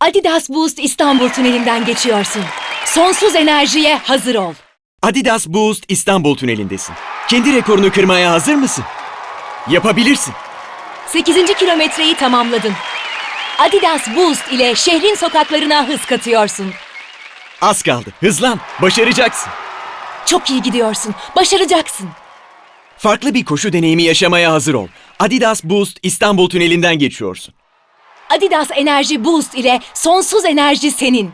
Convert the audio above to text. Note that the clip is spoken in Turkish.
Adidas Boost İstanbul Tüneli'nden geçiyorsun. Sonsuz enerjiye hazır ol. Adidas Boost İstanbul Tüneli'ndesin. Kendi rekorunu kırmaya hazır mısın? Yapabilirsin. 8. kilometreyi tamamladın. Adidas Boost ile şehrin sokaklarına hız katıyorsun. Az kaldı. Hızlan. Başaracaksın. Çok iyi gidiyorsun. Başaracaksın. Farklı bir koşu deneyimi yaşamaya hazır ol. Adidas Boost İstanbul Tüneli'nden geçiyorsun. Adidas Enerji Boost ile sonsuz enerji senin.